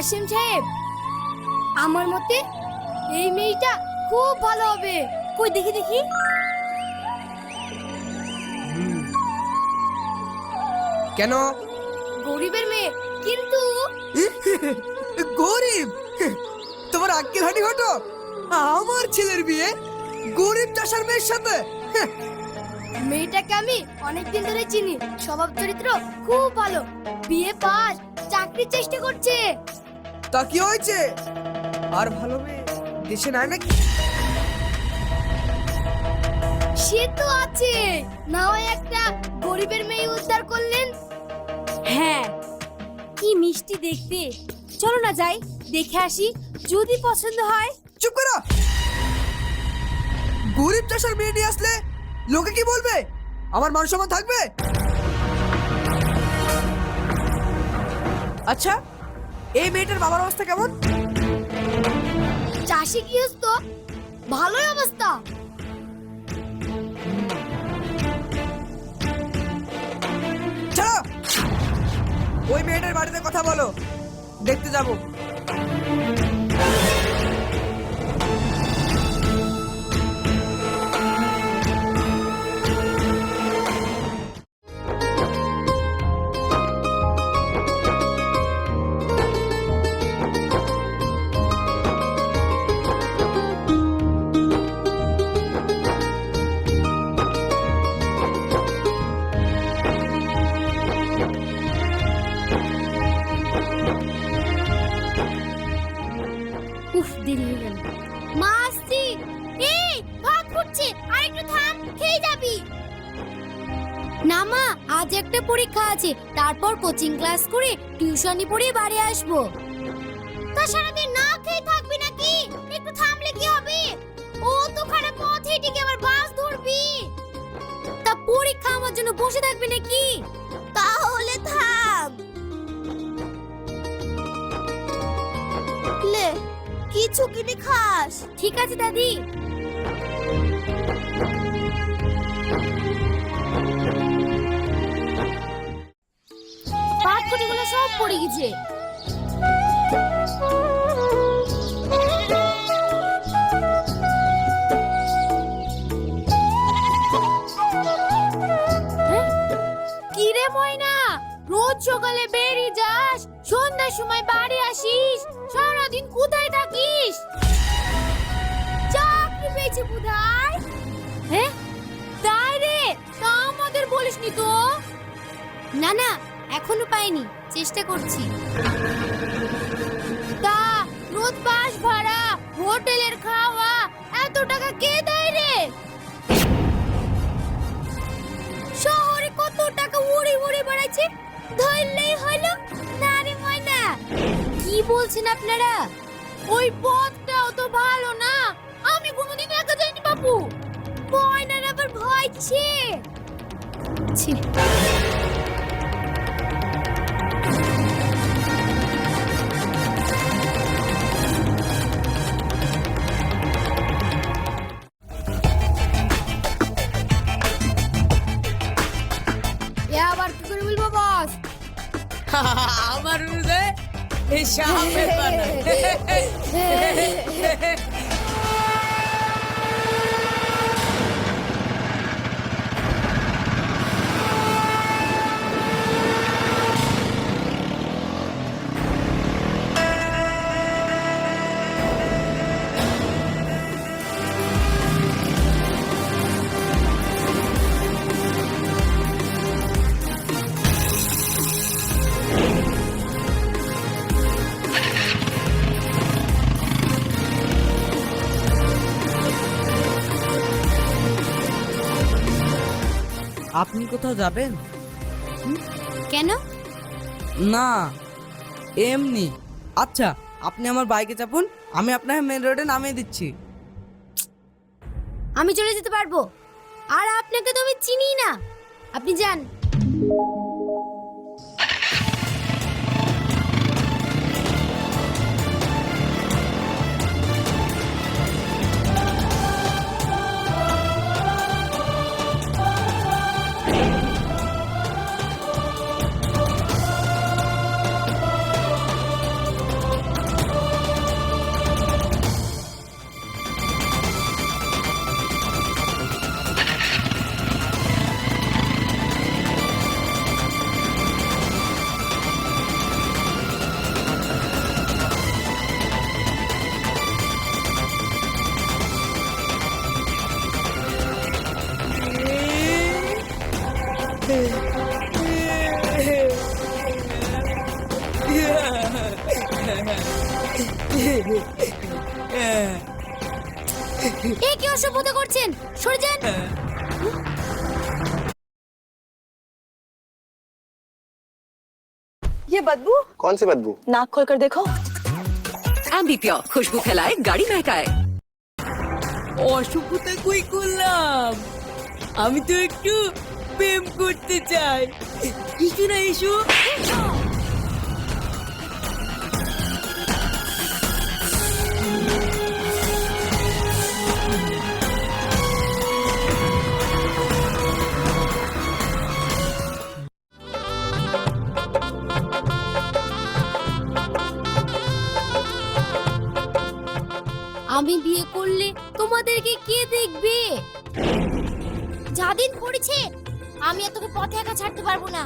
কাশিম সাহেব আমার মতে এই মেয়েটা খুব ভালো হবে। কই দেখি দেখি। কেন? গরিবের মেয়ে কিন্তু গরিব? তোমার আক্কেল হাঁটি ঘটো আমার ছেলের বিয়ে গরিব চাষার মেয়ের সাথে। মেয়েটাকে আমি অনেকদিন ধরে চিনি স্বভাব চরিত্র খুব ভালো বিয়ে পাস চাকরির চেষ্টা করছে। তা কি হয়েছে? আর ভালো মেয়ে দেশে নাই নাকি? সে তো আছে। না হয় একটা গরিবের মেয়ে উদ্ধার করলেন। হ্যাঁ কি মিষ্টি দেখতে। চলো না যাই দেখে আসি যদি পছন্দ হয়। চুপ করো! গরিব চাষার মেয়ে নিয়ে আসলে লোকে কি বলবে? আমার মান সম্মান থাকবে? আচ্ছা এই মেয়েটার বাবার অবস্থা কেমন? চাষি গৃহস্থ ভালোই অবস্থা। চলো ওই মেয়েটার বাড়িতে কথা বলো। দেখতে যাব। একটা পরীক্ষা আছে। তারপর কোচিং ক্লাস করে টিউশনি পড়িয়ে বাড়ি আসব। তা সারাদিন না খেয়ে থাকবি নাকি? একটু থামলে কি হবে? ও তো খারাপ পথ গিয়ে আবার বাস ধরবি। তা পরীক্ষা আমার জন্য বসে থাকবি নাকি? তাহলে থাম। লে, কিছু কিনে খাস। ঠিক আছে দাদি। সব পড়ে গেছে। কি রে ময়না? রোজ সকালে বেরিয়ে যাস, সন্ধ্যার সময় বাড়ি আসিস, সারাদিন কোথায় থাকিস? চাকরি পেয়েছি বুধাই হ্যাঁ? তাই রে, তা আমাদের বলিসনি তো। না না, এখনও পাইনি। চেষ্টা করছি। তা, রোজ বাস ভাড়া, হোটেলের খাওয়া, এত টাকা কে দেয় রে? শহরে কত টাকা উড়ে উড়ে বেড়াচ্ছে, ধরলেই হলো, না রে ময়না। কি বলছেন আপনারা? ওই পথটাও তো ভালো না, আমি কোনোদিন একা যাইনি বাপু। ময়নার আবার ভয় ছে ছি। আপনি কোথাও যাবেন? কেন? না এমনি। আচ্ছা আপনি আমার বাইকে চাপুন আমি আপনাকে মেন রোডে নামিয়ে দিচ্ছি। আমি চলে যেতে পারব। আর আপনাকে তো আমি চিনি না। আপনি যান। এ কি অসভ্যতা করছেন সরে যান ये बदबू कौन सी बदबू नाक खोल कर देखो অ্যাম্বিপিওর খুশবু ফেলায় গাড়ি মেহকায় অসভ্যতা কই করলাম আমি তো একটু প্রেম করতে চাই কিছু না এসো আমি বিয়ে করলে তোমাদেরকে কে দেখবে? যাদিন পড়েছে আমি আর তোকে পথে একা ছাড়তে পারব না।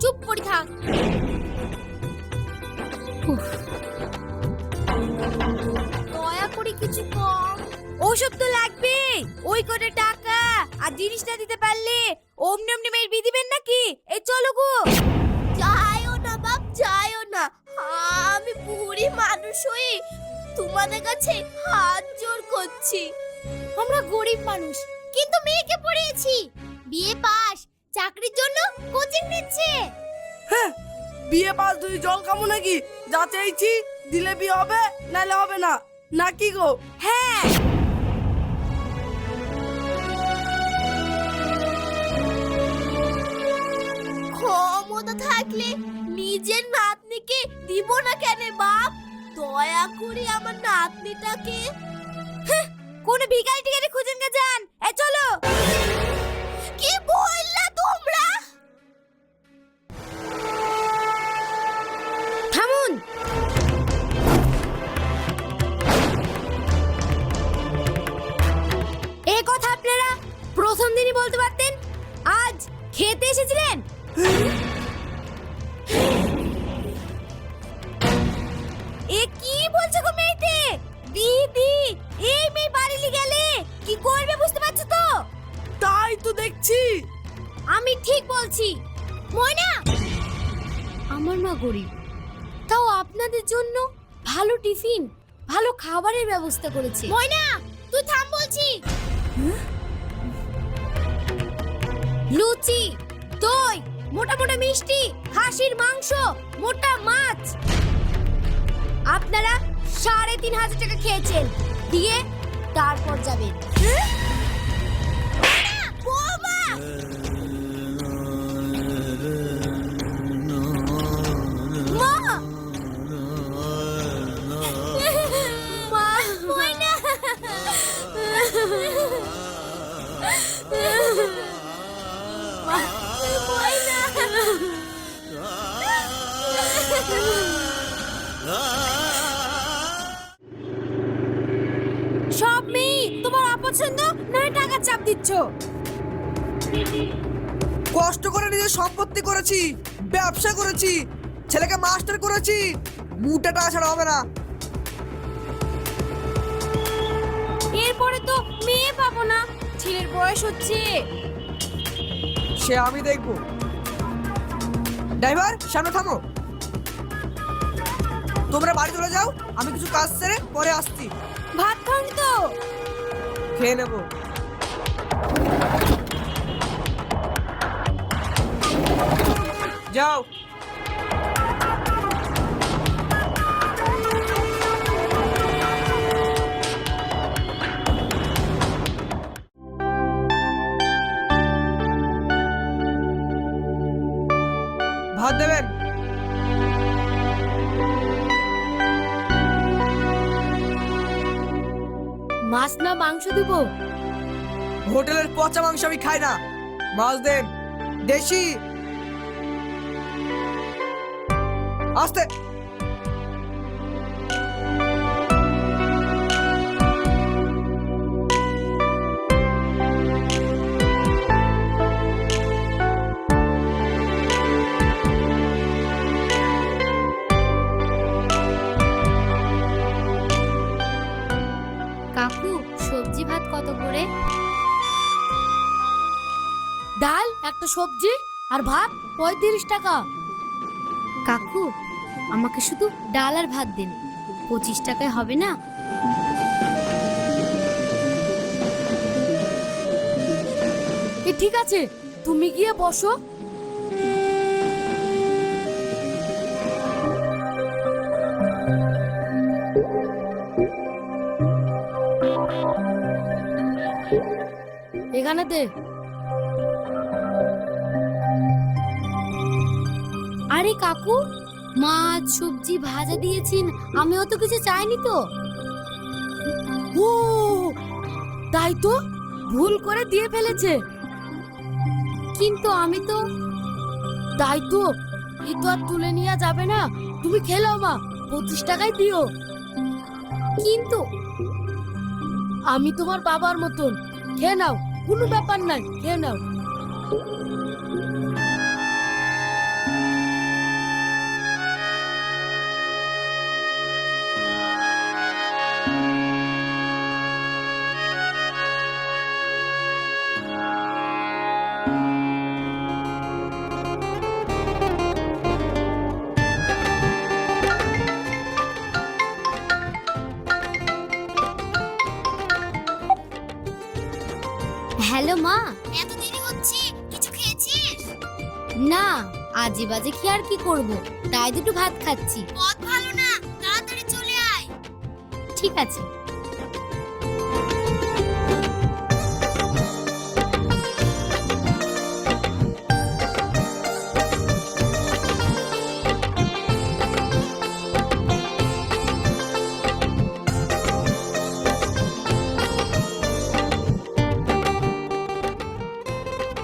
চুপ করে থাক। দয়া করে কিছু কম ওসব তো লাগবে। ওই করে টাকা আর জিনিস না দিতে পারলে অমনি অমনি মেয়ের বিয়ে দিবেন নাকি? এই চলো গো। যাইও না বাপ যাইও না। আমি বুড়ি মানুষ হই তোমাদের কাছে হাত জোর করছি। আমরা গরিব মানুষ কিন্তু মেয়েকে পড়িয়েছি। বিয়ে পাস চাকরির জন্য কোচিং নিচ্ছে। হ্যাঁ বিয়ে পাস তুই জল কামো নাকি? যা চাইছি দিলে বিয়ে হবে নাহলে হবে না। নাকি গো? হ্যাঁ। ক্ষমতা থাকলে নিজের নাতনিকে দিব না কেন বাপ? দয়া করে আমার নাতনিটাকে। কোন ভিখারি টিকারি খুঁজেন গে যান। এ, চলো। কি বললা তোমরা? থামুন। এই কথা আপনারা প্রথম দিনই বলতে পারতেন? আজ খেতে এসেছিলেন? বলছো গো মেয়েতে? দিদি এই মেয়ে বাড়িতে গেলে কি করবে বুঝতে পারছ তো? তাই তো দেখছি। আমি ঠিক বলছি। ময়না! আমার মা গরিব। তাও আপনাদের জন্য ভালো টিফিন ভালো খাবারের ব্যবস্থা করেছে। ময়না তুই থাম বলছি। লুচি দই মোটা মোটা মিষ্টি খাসির মাংস মোটা মাছ। আপনারা সাড়ে তিন হাজার টাকা খেয়েছেন দিয়ে তারপর যাবেন বাবা সব মেয়ে তোমার অপছন্দ? নয় টাকা চাপ দিচ্ছ। কষ্ট করে নিজের সম্পত্তি করেছি ব্যবসা করেছি ছেলেকে মাস্টার করেছি মুটা টাকা ছাড়া হবে না। এরপরে তো মেয়ে পাবো না ছেলের বয়স হচ্ছে। সে আমি দেখব। ড্রাইভার সামনে থামো। তোমরা বাড়ি চলে যাও আমি কিছু কাজ সেরে পরে আসছি। ভাত খাওনি তো? খেয়ে নেব। যাও। মাংস দিব? হোটেলের পচা মাংস আমি খাই না। মাছ দেন। দেশি। আস্তে। সবজি আর ভাত পঁয়ত্রিশ টাকা। কাকু আমাকে শুধু ডাল আর ভাত দিন। পঁচিশ টাকায় হবে না? এ ঠিক আছে তুমি গিয়ে বসো। এখানে দে। আরে কাকু মাছ সবজি ভাজা দিয়েছেন আমি অত কিছু চাইনি তো। ও তাই তো ভুল করে দিয়ে ফেলেছে। কিন্তু আমি তো তাই তো এই তো আর তুলে নেওয়া যাবে না। তুমি খেলো মা পঁচিশ টাকায় দিও। কিন্তু আমি তোমার বাবার মতন। খেয়ে নাও কোনো ব্যাপার নাই খেয়ে নাও। হ্যালো মা। এত দেরি হচ্ছে? কিছু খেয়েছিস? না আজি বাজে কি আর কি করব? তাই দুটো ভাত খাচ্ছি। পথ ভালো না তাড়াতাড়ি চলে আয়। ঠিক আছে।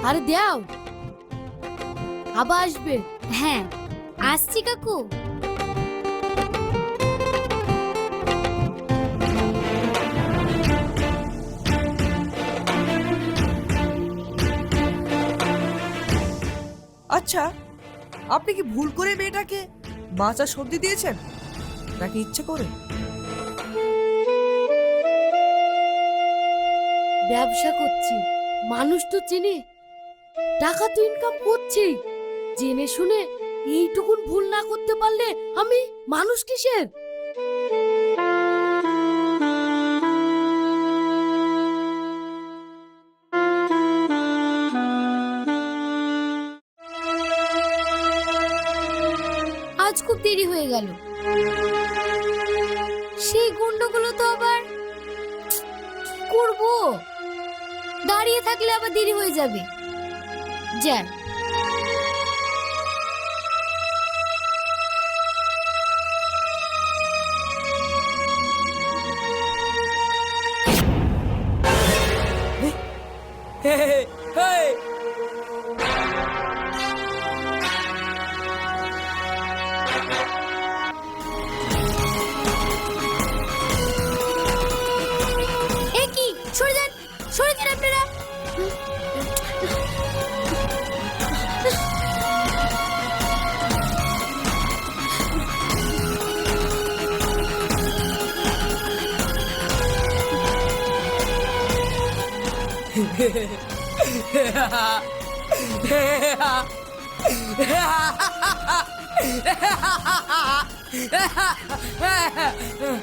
আরে দাও। আবার আসবে। হ্যাঁ আসছি কাকু। আচ্ছা আপনি কি ভুল করে মেয়েটাকে মাছ আর সবজি দিয়েছেন? নাকি ইচ্ছে করে? ব্যবসা করছি। মানুষ তো চিনি। টাকা তো ইনকাম করছি। জেনে শুনে এইটুকুন ভুল না করতে পারলে আমি মানুষ কিসের? আজ খুব দেরি হয়ে গেল। সেই গুন্ডগুলো তো আবার করব? দাঁড়িয়ে থাকলে আবার দেরি হয়ে যাবে। যান এ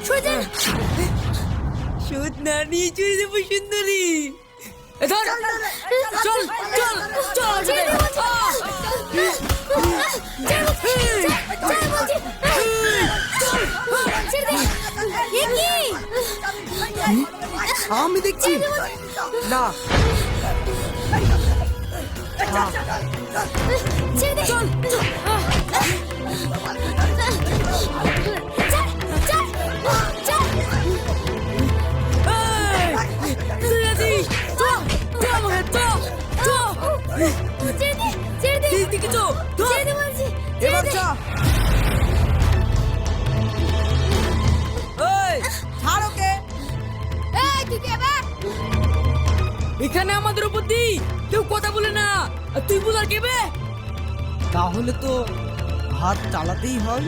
সরে যান সুদ না নিয়ে চলে যাব সুন্দরী চল চল আমি দেখছি। না। চল। আর তুই বুঝার কেবে তাহলে তো হাত চালাতেই হয়।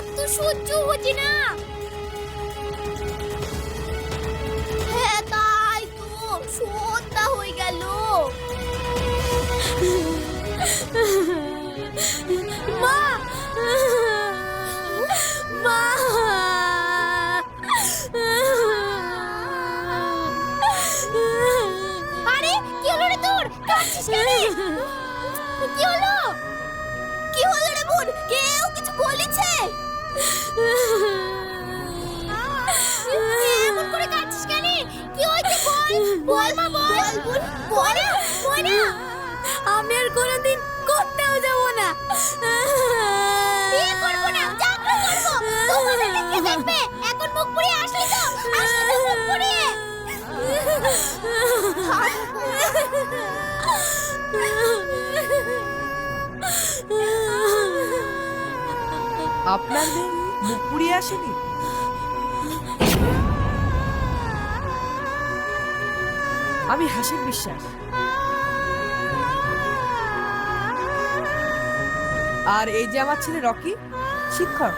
চুরি তো সহ্য হচ্ছে না। হ্যাঁ তাই তো সন্ধ্যা হয়ে গেল। মা! আমি আর কোনোদিন করতেও যাব না। বিয়ে করব না চাকরি করব। তোমাদের কে দেখবে এখন মুখ পুড়িয়ে আসলি তো। আসলি তো মুখ পুড়িয়ে। আপনার মেয়ে মুখ পুড়িয়ে আসেনি? আমি হাসির বিশ্বাস। আর এই যে আমার ছেলে রকি শিক্ষক।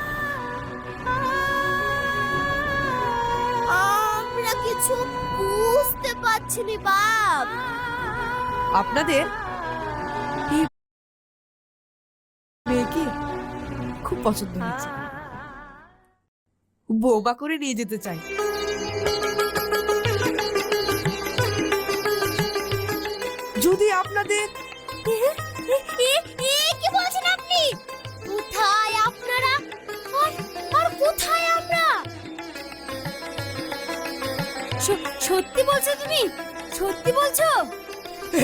আমরা কিছু বুঝতে পারছি না বাপ। আপনাদের মেয়েকে খুব পছন্দ হয়েছে। বৌবা করে নিয়ে যেতে চাই। যদি আপনাদের সত্যি বলছো তুমি? সত্যি বলছো?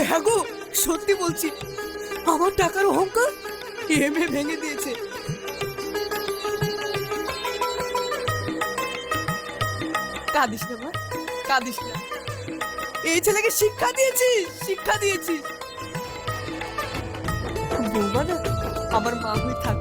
হ্যাঁ গো, সত্যি বলছি। আমার টাকার অহংকার এমএ ভেঙে দিয়েছে। কাঁদিস না মা, কাঁদিস না। এই ছেলেকে শিক্ষা দিয়েছি শিক্ষা দিয়েছি। বৌমা না, আমার মা হয়ে থাক।